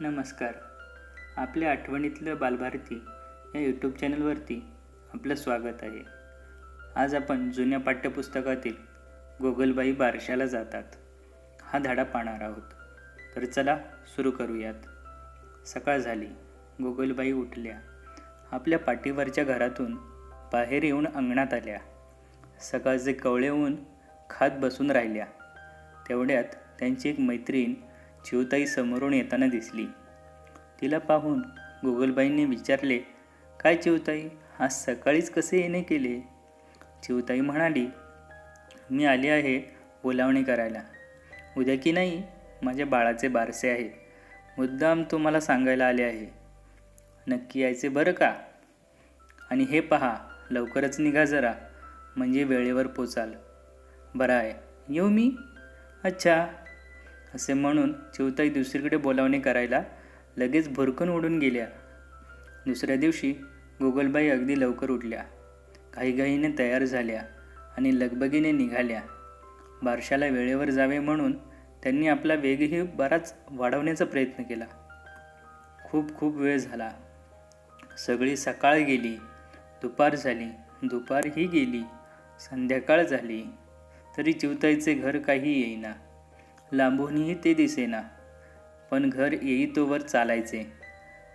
नमस्कार. आपल्या आठवणीतलं बालभारती या यूट्यूब चॅनलवरती आपलं स्वागत आहे. आज आपण जुन्या पाठ्यपुस्तकातील गोगलबाई बारशाला जातात. हा धडा पाहणार आहोत. तर चला सुरू करूयात. सकाळ झाली. गोगलबाई उठल्या. आपल्या पाठीवरच्या घरातून बाहेर येऊन अंगणात आल्या. सकाळचे कवळे होऊन खात बसून राहिल्या. तेवढ्यात त्यांची एक मैत्रीण शिवताई समोरून येताना दिसली. तिला पाहून गुगलबाईंनी विचारले काय चिवताई आज सकाळीच कसे येणे केले? चिवताई म्हणाली मी आले आहे बोलावणी करायला. उद्या की नाही माझ्या बाळाचे बारसे आहे. मुद्दाम तुम्हाला सांगायला आले आहे. नक्की यायचे बरं का? आणि हे पहा लवकरच निघा जरा. म्हणजे वेळेवर पोचाल. बरं आहे. येऊ मी? अच्छा असे म्हणून चिवताई दुसरीकडे बोलावणे करायला लगेच भुरकून उडून गेल्या. दुसऱ्या दिवशी गोगलबाई अगदी लवकर उठल्या. घाईघाईने तयार झाल्या आणि लगबगीने निघाल्या. बारशाला वेळेवर जावे म्हणून त्यांनी आपला वेगही बराच वाढवण्याचा प्रयत्न केला. खूप खूप वेळ झाला. सगळी सकाळ गेली. दुपार झाली. दुपारही गेली. संध्याकाळ झाली. तरी चिवताईचे घर काही येईना. लांबूनही ते दिसेना. पण घर येईतोवर चालायचे.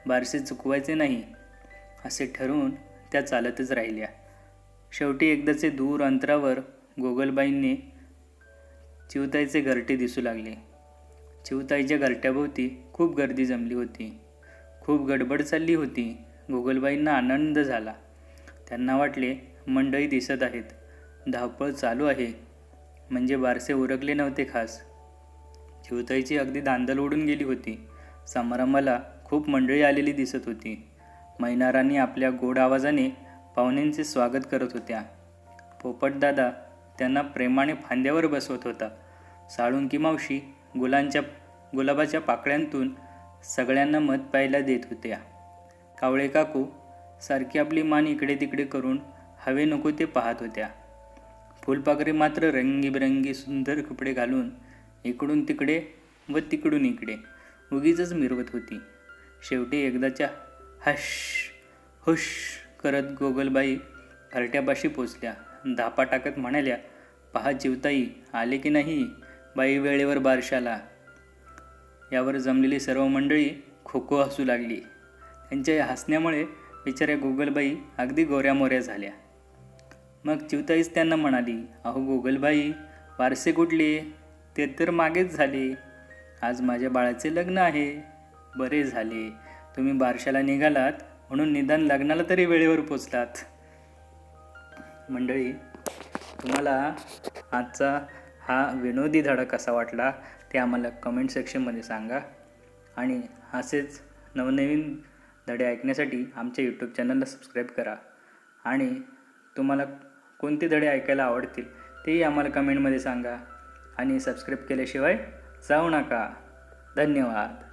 बारसे चुकवायचे नाही असे ठरवून त्या चालतच राहिल्या. शेवटी एकदाचे दूर अंतरावर गोगलबाईंनी चिवताईचे घरटे दिसू लागले. चिवताईच्या घरट्याभोवती खूप गर्दी जमली होती. खूप गडबड चालली होती. गोगलबाईंना आनंद झाला. त्यांना वाटले मंडळी दिसत आहेत. धावपळ चालू आहे. म्हणजे बारसे उरकले नव्हते खास. चिवताईची अगदी दांदल उडून गेली होती. समारंभाला खूप मंडळी आलेली दिसत होती. मैनारांनी आपल्या गोड आवाजाने पाहुण्यांचे स्वागत करत होत्या. पोपटदादा त्यांना प्रेमाने फांद्यावर बसवत होता. साळुंकी मावशी गुलांच्या गुलाबाच्या पाकळ्यांतून सगळ्यांना मत प्यायला देत होत्या. कावळे काकू सारखी आपली मान इकडे तिकडे करून हवे नको ते पाहत होत्या. फुलपाखरे मात्र रंगीबेरंगी सुंदर कपडे घालून इकडून तिकडे व तिकडून इकडे. उगीच मिरवत होती. शेवटी एकदाच्या हश हुश करत गोगलबाई घरट्यापाशी पोचल्या. धापा टाकत म्हणाल्या पहा जीवताई आले की नाही? बाई वेळेवर बारशाला. यावर जमलेली सर्व मंडळी खो खो हसू लागली. त्यांच्या या हसण्यामुळे बिचाऱ्या गोगलबाई अगदी गोऱ्यामोऱ्या झाल्या. मग चिवताईच त्यांना म्हणाली अहो गोगलबाई वारसे कुठले? ते तर मागेच झाले. आज माझ्या बाळाचे लग्न आहे. बरे झाले. तुम्ही बारशाला निघालात म्हणून निदान लग्नाला तरी वेळेवर पोचलात. मंडळी तुम्हाला आजचा हा विनोदी धडा कसा वाटला ते आम्हाला कमेंट सेक्शनमध्ये सांगा. आणि असेच नवनवीन धडे ऐकण्यासाठी आमच्या यूट्यूब चॅनलला सबस्क्राईब करा. आणि तुम्हाला कोणते धडे ऐकायला आवडतील तेही आम्हाला कमेंटमध्ये सांगा. आणि सबस्क्राईब केल्याशिवाय जाऊ नका. धन्यवाद.